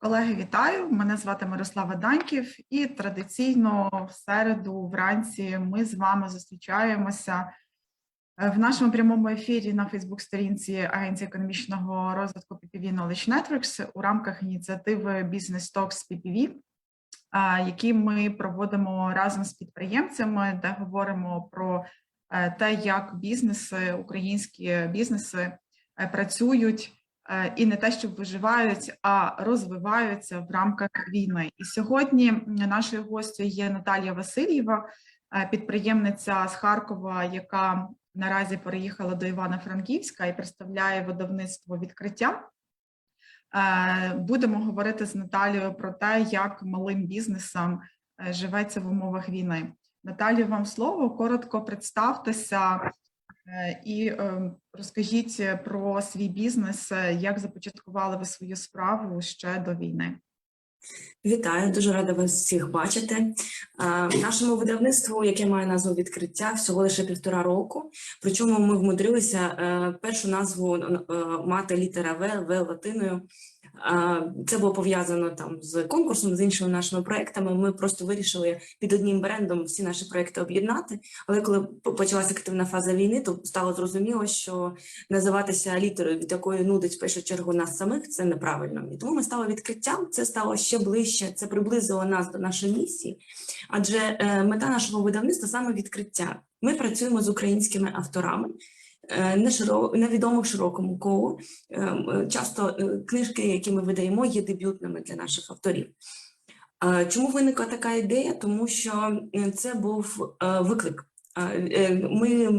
Колеги, вітаю! Мене звати Мирослава Даньків, і традиційно в середу вранці ми з вами зустрічаємося е, в нашому прямому ефірі на Фейсбук-сторінці Агенції економічного розвитку PPV Knowledge Networks у рамках ініціативи Business Talks PPV, е, які ми проводимо разом з підприємцями, де говоримо про е, те, як бізнеси, українські бізнеси працюють і не те, що виживають, а розвиваються в рамках війни. І сьогодні нашою гостю є Наталія Васильєва, е, підприємниця з Харкова, яка наразі переїхала до Івано-Франківська і представляє видавництво відкриття. Е, Будемо говорити з Наталією про те, як малим бізнесам е, живеться в умовах війни. Наталію, вам слово. Коротко представтеся е, і е, розкажіть про свій бізнес, е, як започаткували ви свою справу ще до війни. Вітаю, дуже рада вас всіх бачити. Е, Нашому видавництву, яке має назву відкриття, всього лише півтора року. Причому ми вмудрилися е, першу назву е, мати літера В, В латиною. Це було пов'язано там з конкурсом, з іншими нашими проектами. Ми просто вирішили під одним брендом всі наші проекти об'єднати. Але коли почалася активна фаза війни, то стало зрозуміло, що називатися літерою, від якої нудить в першу чергу нас самих, це неправильно. І тому ми стали відкриттям. Це стало ще ближче, це приблизило нас до нашої місії. Адже е, мета нашого видавництва саме відкриття. Ми працюємо з українськими авторами. Е, Не широ... невідомих широкому колу. Е, Часто е, книжки, які ми видаємо, є дебютними для наших авторів. Чому виникла така ідея? Тому що це був виклик. Е, Ми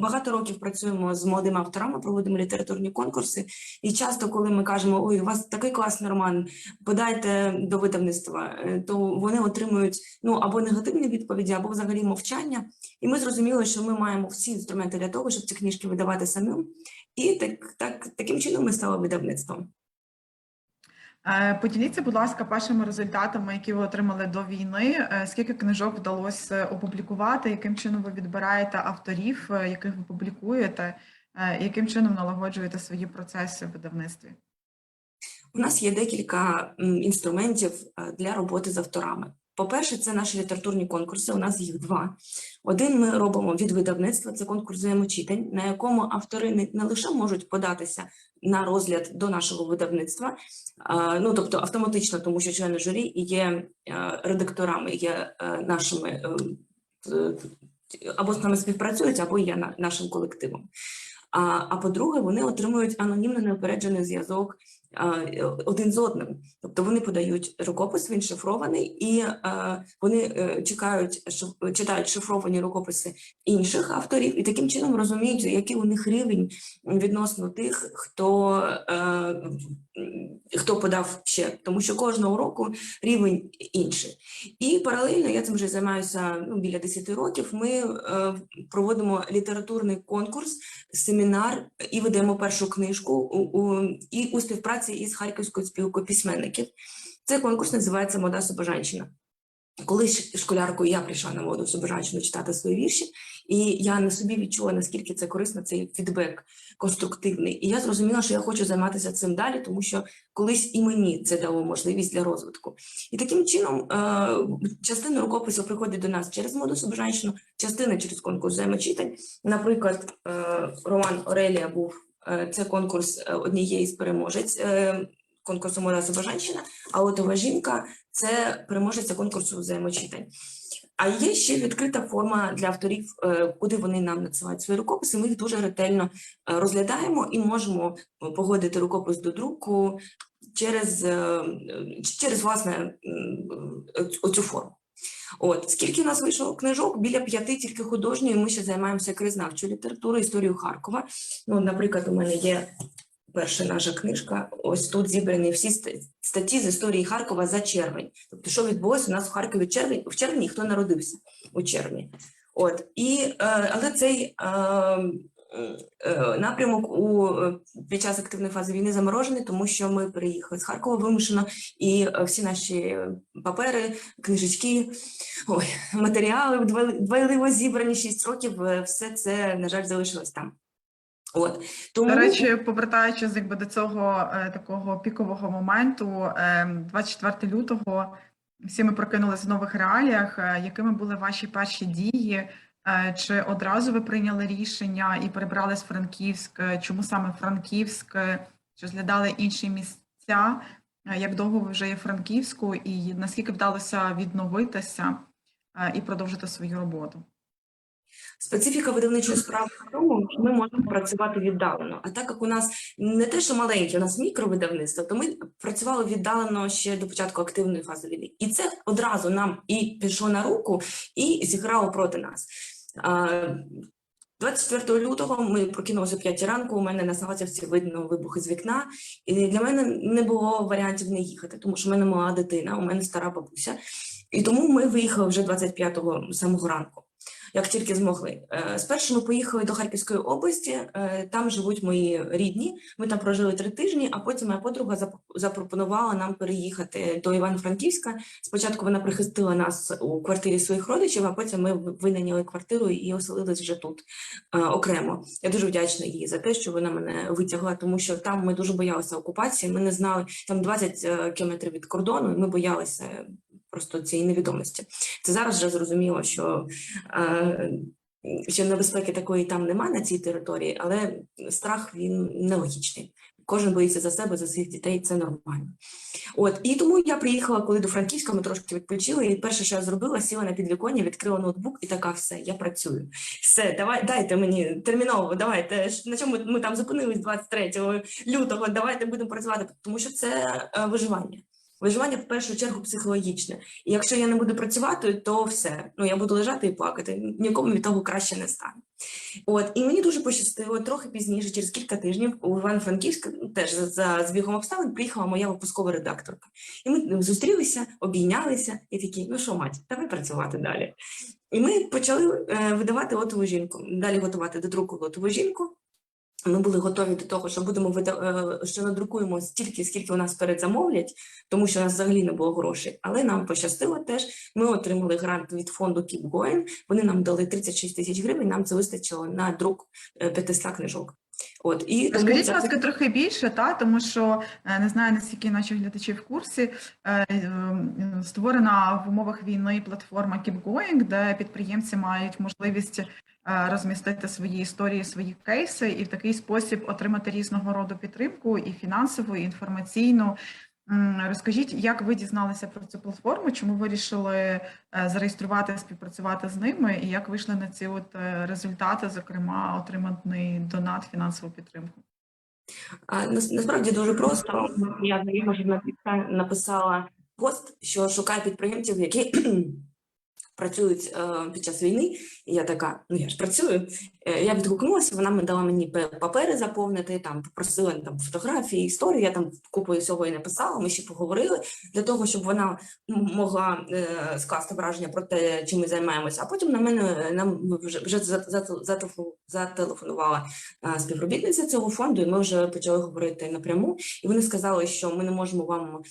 багато років працюємо з молодими авторами, проводимо літературні конкурси. І часто, коли ми кажемо, ой, у вас такий класний роман, подайте до видавництва, е, то вони отримують ну або негативні відповіді, або взагалі мовчання. І ми зрозуміли, що ми маємо всі інструменти для того, щоб ці книжки видавати самим. І так, так таким чином ми стали видавництвом. Е, Поділіться, будь ласка, першими результатами, які ви отримали до війни. Е, Скільки книжок вдалося опублікувати? Яким чином ви відбираєте авторів, е, яких ви публікуєте? Яким чином налагоджуєте свої процеси в видавництві? У нас є декілька інструментів для роботи з авторами. По-перше, це наші літературні конкурси. У нас їх два. Один ми робимо від видавництва, це конкурс взаємочитань, на якому автори не, лише можуть податися на розгляд до нашого видавництва, ну тобто автоматично, тому що члени журі є е, редакторами, є е, нашими е, або з нами співпрацюють, або є нашим колективом. А, а по-друге, вони отримують анонімно неупереджений зв'язок один з одним. Тобто вони подають рукопис, він шифрований, і е, вони е, чекають, читають шифровані рукописи інших авторів, і таким чином розуміють, який у них рівень відносно тих, хто, е, хто подав ще, тому що кожного року рівень інший. І паралельно я цим вже займаюся ну, біля 10 років. Ми е, проводимо літературний конкурс, семінар і ведемо першу книжку у, у, і у співпраці із Харківською спілкою письменників. Цей конкурс називається Мода Собожанщина. Колись школяркою я прийшла на моду Собожанщину читати свої вірші, і я на собі відчула, наскільки це корисно, цей фідбек конструктивний. І я зрозуміла, що я хочу займатися цим далі, тому що колись і мені це дало можливість для розвитку. І таким чином е, частина рукопису приходить до нас через моду Собожанщину, частина через конкурс взаємочитань. Наприклад, е, роман Орелія був е, це конкурс однієї з переможець конкурсу Мода Собожанщина, а отова жінка це переможеця конкурсу взаємочитань. А є ще відкрита форма для авторів, е, куди вони нам надсилають свої рукописи. Ми їх дуже ретельно е, розглядаємо і можемо погодити рукопис до друку через, е, через власне оцю форму. От скільки у нас вийшло книжок? Біля п'яти тільки художньої. Ми ще займаємося краєзнавчою літературою, історією Харкова. Ну, наприклад, у мене є перша наша книжка. Ось тут зібрані всі статті з історії Харкова за червень. Тобто, що відбулося у нас в Харкові в червні, в червні, хто народився у червні. От і е, але цей е, е, напрямок у під час активної фази війни заморожений, тому що ми переїхали з Харкова вимушено, і всі наші папери, книжечки, ой, матеріали дбайли- зібрані 6 років. Все це на жаль залишилось там. От тому До речі, повертаючись якби до цього е, такого пікового моменту, е, 24 лютого, всі ми прокинулися в нових реаліях. Е, Якими були ваші перші дії? Е, Чи одразу ви прийняли рішення і перебрали з Франківськ? Е, Чому саме Франківськ? Чи розглядали інші місця? Е, Як довго ви вже є Франківську, і наскільки вдалося відновитися е, і продовжити свою роботу? Специфіка видавничої справи в тому, що ми можемо працювати віддалено. А так як у нас не те, що маленьке, у нас мікровидавництво, то ми працювали віддалено ще до початку активної фази війни. І це одразу нам і пішло на руку, і зіграло проти нас. А, 24 лютого ми прокинулися о 5 ранку. У мене на Сагатівці видно вибухи з вікна, і для мене не було варіантів не їхати, тому що в мене мала дитина, у мене стара бабуся. І тому ми виїхали вже 25-го самого ранку як тільки змогли. Е, Спершу ми поїхали до Харківської області, е, там живуть мої рідні. Ми там прожили три тижні, а потім моя подруга зап- запропонувала нам переїхати до Івано-Франківська. Спочатку вона прихистила нас у квартирі своїх родичів, а потім ми винайняли квартиру і оселились вже тут е, окремо. Я дуже вдячна їй за те, що вона мене витягла, тому що там ми дуже боялися окупації. Ми не знали там 20 е, кілометрів від кордону, і ми боялися просто цієї невідомості. Це зараз вже зрозуміло, що е, що небезпеки такої там нема на цій території, але страх він нелогічний. Кожен боїться за себе, за своїх дітей, це нормально. От і тому я приїхала, коли до Франківська, ми трошки відпочили. І перше, що я зробила, сіла на підвіконня, відкрила ноутбук і така, все, я працюю. Все, давай, дайте мені терміново, давайте. На чому ми там зупинились 23 лютого? Давайте будемо працювати, тому що це е, виживання. Виживання в першу чергу психологічне. І якщо я не буду працювати, то все. Ну я буду лежати і плакати. Нікому від того краще не стане. От і мені дуже пощастило. Трохи пізніше, через кілька тижнів, у Івано-Франківськ теж за, збігом обставин приїхала моя випускова редакторка. І ми зустрілися, обійнялися, і такі, ну що, мать, давай працювати далі. І ми почали е, видавати лотову жінку. Далі готувати до друку лотову жінку. Ми були готові до того, що будемо вида- е, що надрукуємо стільки, скільки у нас передзамовлять, тому що у нас взагалі не було грошей. Але нам пощастило теж. Ми отримали грант від фонду KeepGoing, Вони нам дали 36 тисяч гривень. Нам це вистачило на друк е, 500 книжок. От і Розкажіть, будь ласка, трохи більше, та тому що е, не знаю наскільки наші глядачі в курсі. е, е, Створена в умовах війни платформа Keep Going, де підприємці мають можливість розмістити свої історії, свої кейси, і в такий спосіб отримати різного роду підтримку і фінансову, і інформаційну. Розкажіть, як ви дізналися про цю платформу? Чому вирішили е, зареєструвати, співпрацювати з ними, і як вийшли на ці от е, результати, зокрема, отриманий донат, фінансову підтримку? Насправді дуже просто. Я знайома журналістка написала пост, що шукає підприємців, які працюють е, під час війни. І я така, ну я ж працюю. Е, я відгукнулася, вона дала мені папери заповнити, там попросила там фотографії, історії. Я там купою всього і написала. Ми ще поговорили для того, щоб вона могла е, скласти враження про те, чим ми займаємося. А потім на мене е, нам вже вже за- за- зателефонувала е, співробітниця цього фонду, і ми вже почали говорити напряму. І вони сказали, що ми не можемо вам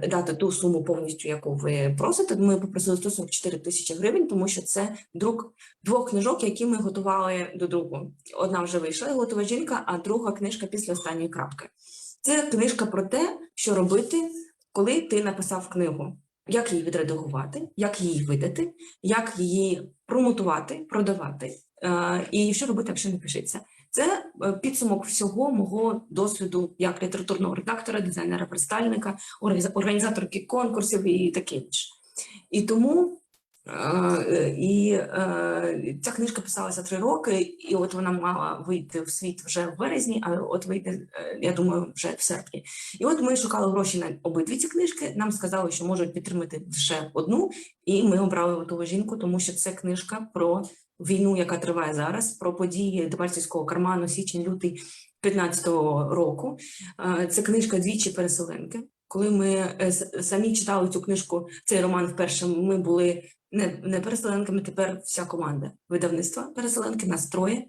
е, дати ту суму повністю, яку ви просите. Ми попросили 144 тисячі гривень, тому що це друк двох книжок, які ми готували до друку. Одна вже вийшла готова жінка, а друга книжка після останньої крапки. Це книжка про те, що робити, коли ти написав книгу. Як її відредагувати, як її видати, як її промотувати, продавати, е, і що робити, якщо не пишеться. Це е, підсумок всього мого досвіду як літературного редактора, дизайнера, представника, організа- організаторки конкурсів і таке інше. І тому і е, ця книжка писалася три роки, і от вона мала вийти в світ вже в березні, а от вийде, е, я думаю, вже в серпні. І от ми шукали гроші на обидві ці книжки. Нам сказали, що можуть підтримати лише одну, і ми обрали готову жінку, тому що це книжка про війну, яка триває зараз, про події Дебальцівського карману, січень-лютий 15-го року. Е, Це книжка двічі переселенки. Коли ми е, самі читали цю книжку, цей роман вперше, ми були не, не переселенками, тепер вся команда видавництва переселенки, нас троє.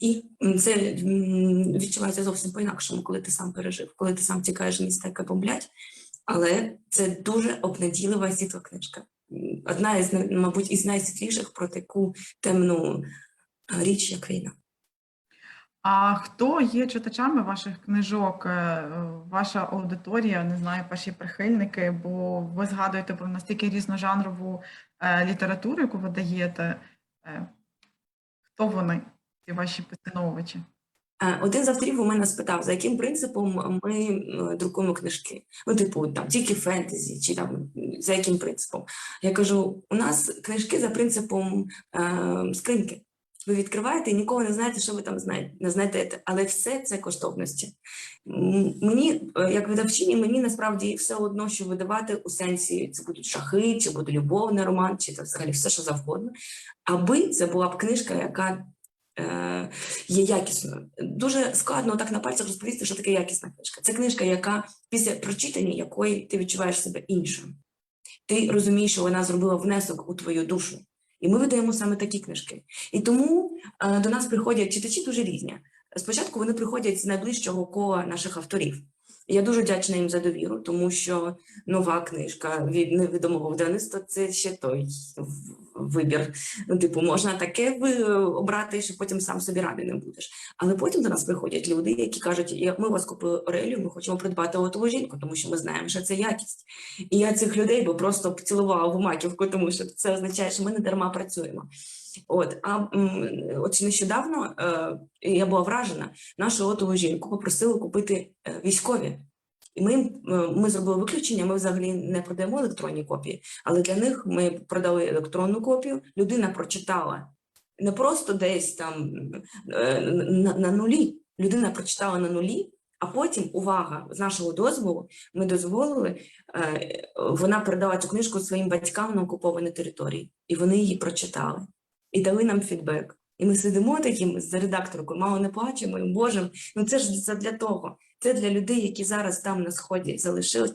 І це відчувається зовсім по-інакшому, коли ти сам пережив, коли ти сам тікаєш міста, яке бомблять. Але це дуже обнадійлива світла книжка. Одна із, мабуть, із найсвітліших про таку темну річ, як війна. А хто є читачами ваших книжок? Е, Ваша аудиторія, не знаю, перші прихильники, бо ви згадуєте про настільки різножанрову літературу, яку ви даєте. Е, Хто вони, ці ваші поціновувачі? Е, Один з авторів у мене спитав, за яким принципом ми е, друкуємо книжки. Ну, типу, там тільки фентезі, чи там за яким принципом. Я кажу: у нас книжки за принципом е, скриньки. Ви відкриваєте і ніколи не знаєте, що ви там не знайдете, але все це коштовності. Мені, е, як видавчині, мені насправді все одно, що видавати у сенсі це будуть шахи, чи буде любовний роман, чи це взагалі все, що завгодно. Аби це була б книжка, яка е, є якісною. Дуже складно так на пальцях розповісти, що таке якісна книжка. Це книжка, яка після прочитання якої ти відчуваєш себе іншим. Ти розумієш, що вона зробила внесок у твою душу. І ми видаємо саме такі книжки. І тому е, до нас приходять читачі дуже різні. Спочатку вони приходять з найближчого кола наших авторів. Я дуже вдячна їм за довіру, тому що нова книжка від невідомого видавництва це ще той вибір. Ну, типу, можна таке обрати, що потім сам собі радий не будеш. Але потім до нас приходять люди, які кажуть: «Я- ми у вас купили Орелію, ми хочемо придбати отову жінку, тому що ми знаємо, що це якість. І я цих людей би просто поцілувала в маківку, тому що це означає, що ми не дарма працюємо. От, а от нещодавно е, я була вражена, нашу отову жінку попросили купити е, військові. І ми, е, ми зробили виключення, ми взагалі не продаємо електронні копії, але для них ми продали електронну копію. Людина прочитала не просто десь там на, на нулі. Людина прочитала на нулі, а потім, увага, з нашого дозволу, ми дозволили, вона передала цю книжку своїм батькам на окупованій території, і вони її прочитали і дали нам фідбек. І ми сидимо таким з редакторкою, мало не плачемо, і Боже, ну це ж для того. Це для людей, які зараз там на сході залишились,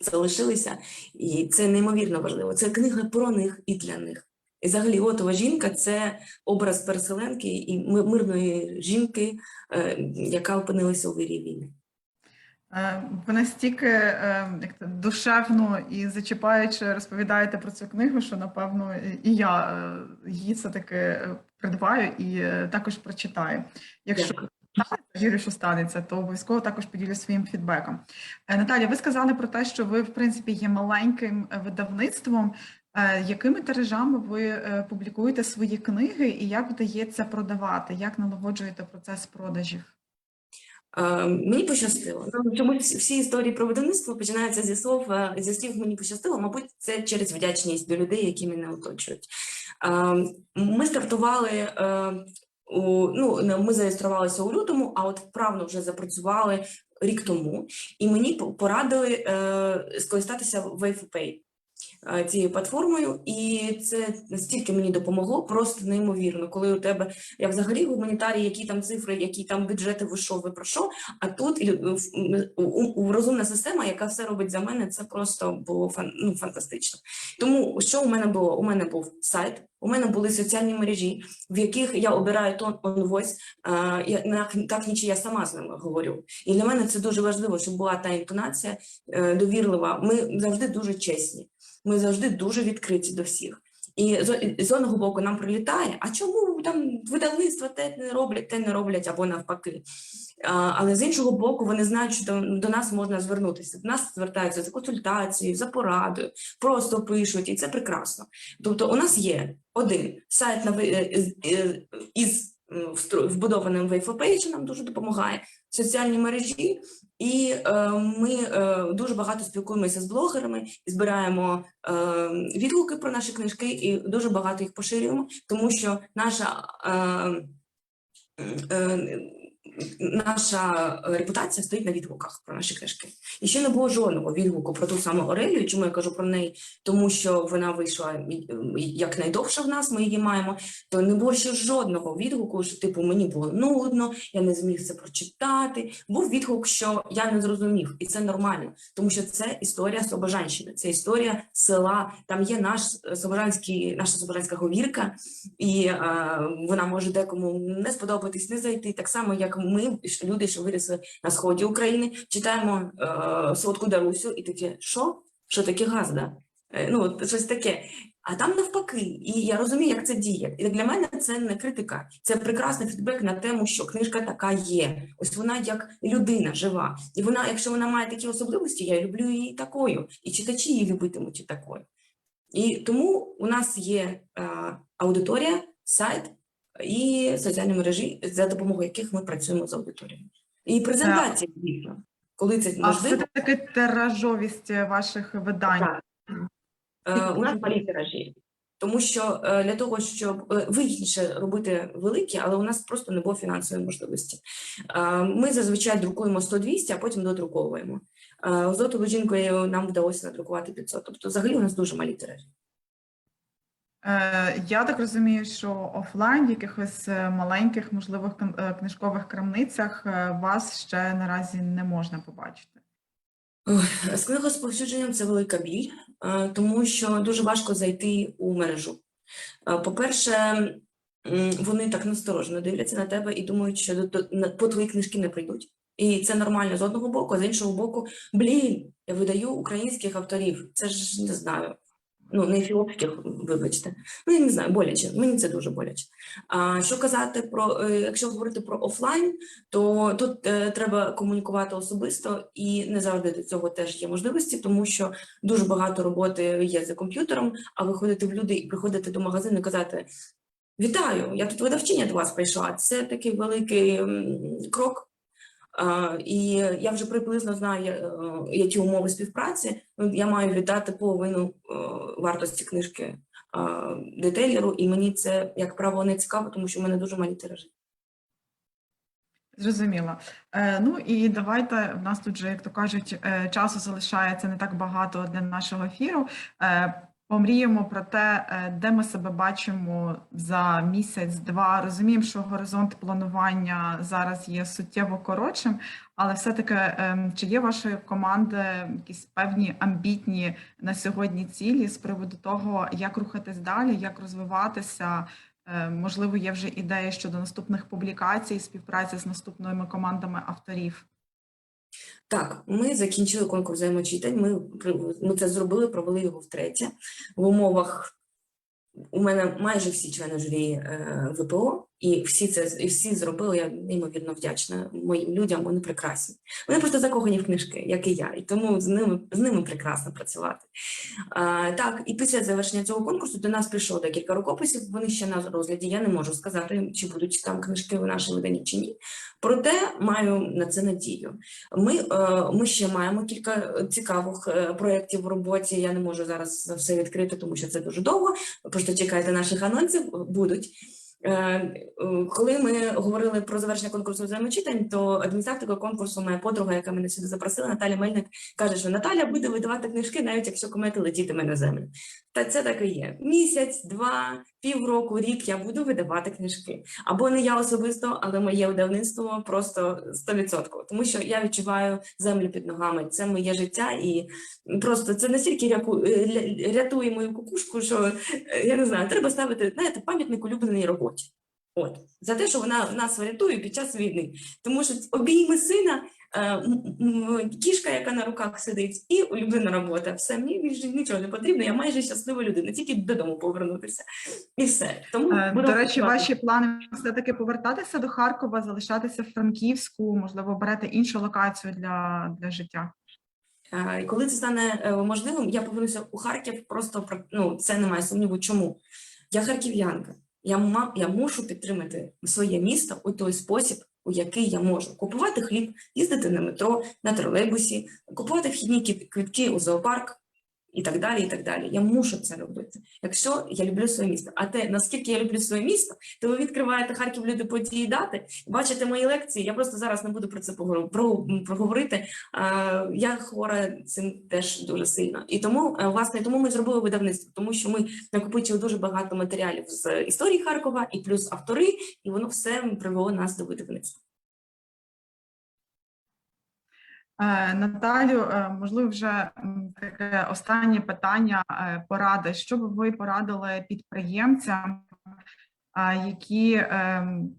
залишилися, і це неймовірно важливо. Це книга про них і для них. І взагалі, отова жінка це образ переселенки і мирної жінки, е, яка опинилася у вирі війни. Е, Ви настільки е, душевно і зачіпаючи розповідаєте про цю книгу, що напевно і я е, її все таки придбаю і також прочитаю. Якщо вірю, що станеться, то обов'язково також поділюсь своїм фідбеком. Наталя, ви сказали про те, що ви в принципі є маленьким видавництвом. Якими тиражами ви публікуєте свої книги і як вдається продавати? Як налагоджуєте процес продажів? Е, Мені пощастило. Чомусь всі історії про видавництво починаються зі слов, е, зі слів мені пощастило. Мабуть, це через вдячність до людей, які мене оточують. Е, Ми стартували. У, ну, ми зареєструвалися у лютому, а от вправно вже запрацювали рік тому, і мені порадили скористатися WavePay цією платформою, і це настільки мені допомогло, просто неймовірно, коли у тебе я взагалі гуманітарій, які там цифри, які там бюджети, ви що, ви про що? А тут у, у, розумна система, яка все робить за мене, це просто було фан, ну, фантастично. Тому що у мене було? У мене був сайт, у мене були соціальні мережі, в яких я обираю тон так, так ніч я сама з ними говорю. І для мене це дуже важливо, щоб була та інтонація е, довірлива. Ми завжди дуже чесні, ми завжди дуже відкриті до всіх. І з, одного боку нам прилітає, а чому там видавництва те не роблять, те не роблять або навпаки. А, але з іншого боку, вони знають, що до, до нас можна звернутися. До нас звертаються за консультацією, за порадою, просто пишуть, і це прекрасно. Тобто, у нас є один сайт на е, е, із вбудованим WavePage, що нам дуже допомагає, соціальні мережі, і е, ми е, дуже багато спілкуємося з блогерами, і збираємо е, відгуки про наші книжки і дуже багато їх поширюємо, тому що наша. Е, е, Наша репутація стоїть на відгуках про наші книжки. І ще не було жодного відгуку про ту саму Орелію. Чому я кажу про неї? Тому що вона вийшла м, як найдовше в нас, ми її маємо. То не було ще жодного відгуку, що типу мені було нудно, я не зміг це прочитати. Був відгук, що я не зрозумів, і це нормально, тому що це історія Слобожанщини, це історія села. Там є наш е, Слобожанський, наша Слобожанська говірка, і е, вона може декому не сподобатись, не зайти. Так само, як ми, люди, що виросли на сході України, читаємо е, солодку Дарусю, і таке, що? Що таке газда? Е, ну, щось таке. А там навпаки, і я розумію, як це діє. І для мене це не критика, це прекрасний фідбек на тему, що книжка така є. Ось вона як людина жива. І вона, якщо вона має такі особливості, я люблю її такою, і читачі її любитимуть такою. І тому у нас є е, аудиторія, сайт і соціальні мережі, за допомогою яких ми працюємо з аудиторією. І презентація, звісно, коли це А можливо. все-таки тиражовість ваших видань. Так. Е, У нас малі тиражі. Тому що е, для того, щоб е, вигідніше робити великі, але у нас просто не було фінансової можливості. Е, Ми зазвичай друкуємо 100-200, а потім додруковуємо. Е, З жінкою нам вдалося надрукувати 500. Тобто, взагалі, у нас дуже малі тиражі. Е, Я так розумію, що офлайн в якихось е, маленьких, можливо, е, книжкових крамницях вас ще наразі не можна побачити. З книгосповсюдженням це велика біль, тому що дуже важко зайти у мережу. По-перше, вони так насторожено дивляться на тебе і думають, що по твої книжки не прийдуть. І це нормально з одного боку, а з іншого боку, блін, я видаю українських авторів. Це ж не знаю. Ну, не ефіопських, вибачте. Ну, я не знаю, боляче. Мені це дуже боляче. А що казати про, е, якщо говорити про офлайн, то тут е, треба комунікувати особисто, і не завжди до цього теж є можливості, тому що дуже багато роботи є за комп'ютером, а виходити в люди і приходити до магазину і казати: Вітаю! Я тут видавчиня до вас прийшла. Це такий великий крок. А, і я вже приблизно знаю, е, які умови співпраці. Ну, Я маю віддати половину е, вартості книжки е, детейлеру, і мені це, як правило, не цікаво, тому що в мене дуже малі тиражі. Зрозуміло. Е, Ну і давайте в нас тут же, як то кажуть, е, часу залишається не так багато для нашого ефіру. Е, Помріємо про те, е, де ми себе бачимо за місяць-два. Розуміємо, що горизонт планування зараз є суттєво коротшим, але все-таки ем, чи є вашої команди якісь певні амбітні на сьогодні цілі з приводу того, як рухатись далі, як розвиватися? Е, Можливо, є вже ідеї щодо наступних публікацій, співпраці з наступними командами авторів. Так, ми закінчили конкурс взаємочитань. Ми, ми це зробили, провели його втретє в умовах. У мене майже всі члени журі е, ВПО, і всі це і всі зробили. Я неймовірно вдячна моїм людям. Вони прекрасні. Вони просто закохані в книжки, як і я, і тому з ними з ними прекрасно працювати. А, так, і після завершення цього конкурсу до нас прийшло декілька рукописів. Вони ще на розгляді. Я не можу сказати, чи будуть там книжки в нашій виданні чи ні. Проте маю на це надію. Ми, е, ми ще маємо кілька цікавих е, проєктів в роботі. Я не можу зараз все відкрити, тому що це дуже довго. Просто чекайте наших анонсів, будуть. Е, е, Коли ми говорили про завершення конкурсу взаємочитань, то адміністраторка конкурсу, моя подруга, яка мене сюди запросила, Наталя Мельник, каже, що Наталя буде видавати книжки, навіть якщо комети летітиме на землю. Та це так і є. Місяць, два, півроку, рік я буду видавати книжки. Або не я особисто, але моє видавництво просто 100%. Тому що я відчуваю землю під ногами. Це моє життя, і просто це настільки е, рятує мою кукушку, що е, я не знаю, треба ставити знаєте, пам'ятник улюбленій роботі. От за те, що вона нас врятує під час війни, тому що обійми сина, кішка, яка на руках сидить, і улюблена робота. Все мені більше нічого не потрібно. Я майже щаслива людина, тільки додому повернутися, і все. Тому Е, буду До речі, працювати. ваші плани все-таки повертатися до Харкова, залишатися в Франківську, можливо, берете іншу локацію для, для життя. Е, коли це стане е, можливим, я повернуся у Харків. Просто про- ну, це немає сумніву. Чому? Я харків'янка. Я, я мушу підтримати своє місто у той спосіб, у який я можу купувати хліб, їздити на метро, на тролейбусі, купувати вхідні квітки у зоопарк і так далі. і так далі. Я мушу це робити, якщо я люблю своє місто. А те, наскільки я люблю своє місто, то ви відкриваєте Харків люди події дати, бачите мої лекції. Я просто зараз не буду про це проговорити. Я хвора цим теж дуже сильно. І тому, е, власне, тому ми зробили видавництво, тому що ми накопичили дуже багато матеріалів з історії Харкова і плюс автори, і воно все привело нас до видавництва. Е, Наталю, е, можливо, вже таке останнє питання е, поради. Що би ви порадили підприємцям, е, які ем,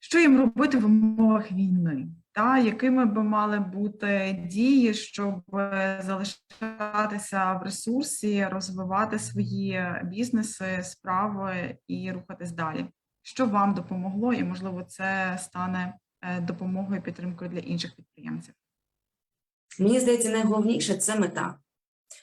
що їм робити в умовах війни? та якими би мали бути дії, щоб е, залишатися в ресурсі, розвивати свої бізнеси, справи і рухатись далі? Що вам допомогло, і можливо, це стане е, допомогою і підтримкою для інших підприємців? Мені здається, найголовніше це мета.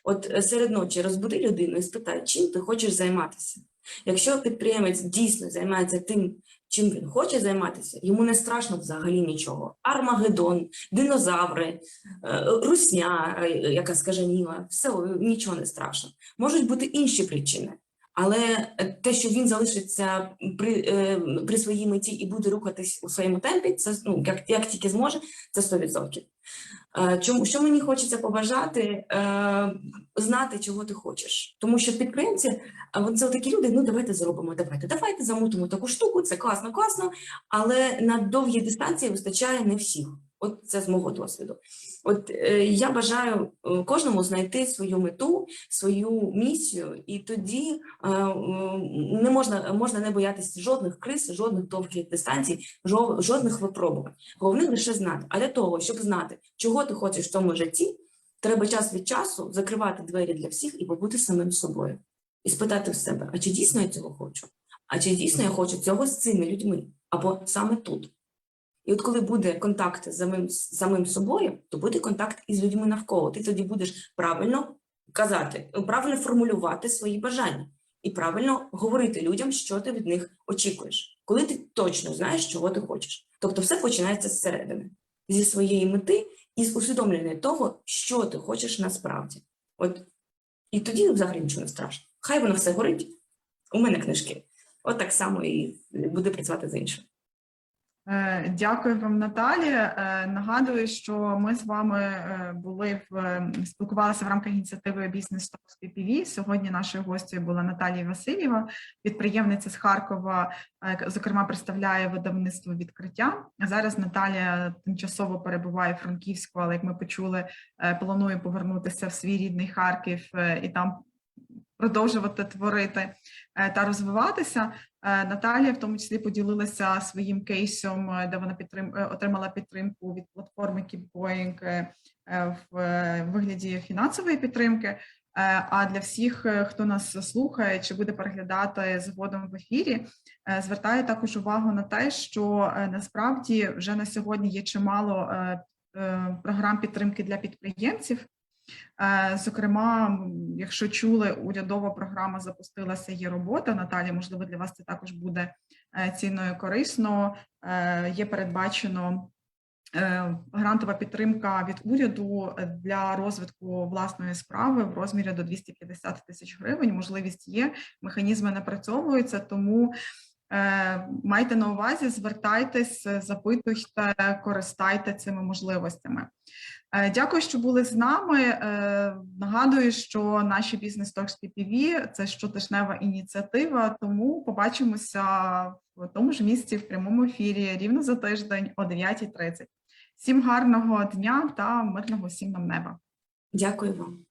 От е, серед ночі розбуди людину і спитай, чим ти хочеш займатися. Якщо підприємець дійсно займається тим, чим він хоче займатися, йому не страшно взагалі нічого. Армагеддон, динозаври, е, русня, е, яка скаженіла, все нічого не страшно. Можуть бути інші причини. Але е, те, що він залишиться при, е, при своїй меті і буде рухатись у своєму темпі, це ну, як, як тільки зможе, це 100%. Е, Чому що мені хочеться побажати знати, чого ти хочеш, тому що підприємці, це такі люди. Ну давайте зробимо, давайте, давайте замутимо таку штуку. Це класно, класно, але на довгій дистанції вистачає не всіх. От це з мого досвіду. От е, я бажаю е, кожному знайти свою мету, свою місію, і тоді е, не можна, можна не боятися жодних криз, жодних довгих дистанцій, жодних випробувань. Головне лише знати. А для того, щоб знати, чого ти хочеш в тому житті, треба час від часу закривати двері для всіх і побути самим собою. І спитати в себе, а чи дійсно я цього хочу? А чи дійсно я хочу цього з цими людьми? Або саме тут? І от коли буде контакт з самим, з самим собою, то буде контакт із людьми навколо. Ти тоді будеш правильно казати, правильно формулювати свої бажання і правильно говорити людям, що ти від них очікуєш, коли ти точно знаєш, чого ти хочеш. Тобто, все починається зсередини, зі своєї мети і з усвідомлення того, що ти хочеш насправді. От і тоді взагалі нічого не страшно. Хай воно все горить. У мене книжки. От так само і буде працювати з іншим. Е, Дякую вам, Наталі. Е, Нагадую, що ми з вами е, були в спілкувалися в рамках ініціативи Бізнес Talks PPV. Сьогодні нашою гостею була Наталія Васильєва, підприємниця з Харкова, зокрема представляє видавництво відкриття. Зараз Наталія тимчасово перебуває в Франківську, але як ми почули, планує повернутися в свій рідний Харків і там продовжувати творити е, та розвиватися. Е, Наталія в тому числі поділилася своїм кейсом, е, де вона підтрим... отримала підтримку від платформи KeepGoing в вигляді фінансової підтримки. А для всіх, хто нас слухає чи буде переглядати згодом в ефірі, звертаю також увагу на те, що насправді вже на сьогодні є чимало програм підтримки для підприємців. Е, Зокрема, якщо чули, урядова програма запустилася. Є робота. Наталі, можливо, для вас це також буде е, цінно і корисно. Е, Є передбачено грантова підтримка від уряду для розвитку власної справи в розмірі до 250 тисяч гривень. Можливість є, механізми напрацьовуються, тому. Е, Майте на увазі, звертайтесь, е, запитуйте, користайте цими можливостями. Е, Дякую, що були з нами. Нагадую, що наші бізнес Talks PPV – це щотижнева ініціатива. Тому побачимося в тому ж місці в прямому ефірі рівно за тиждень о 9.30. Всім гарного дня та мирного всім нам неба. Дякую вам.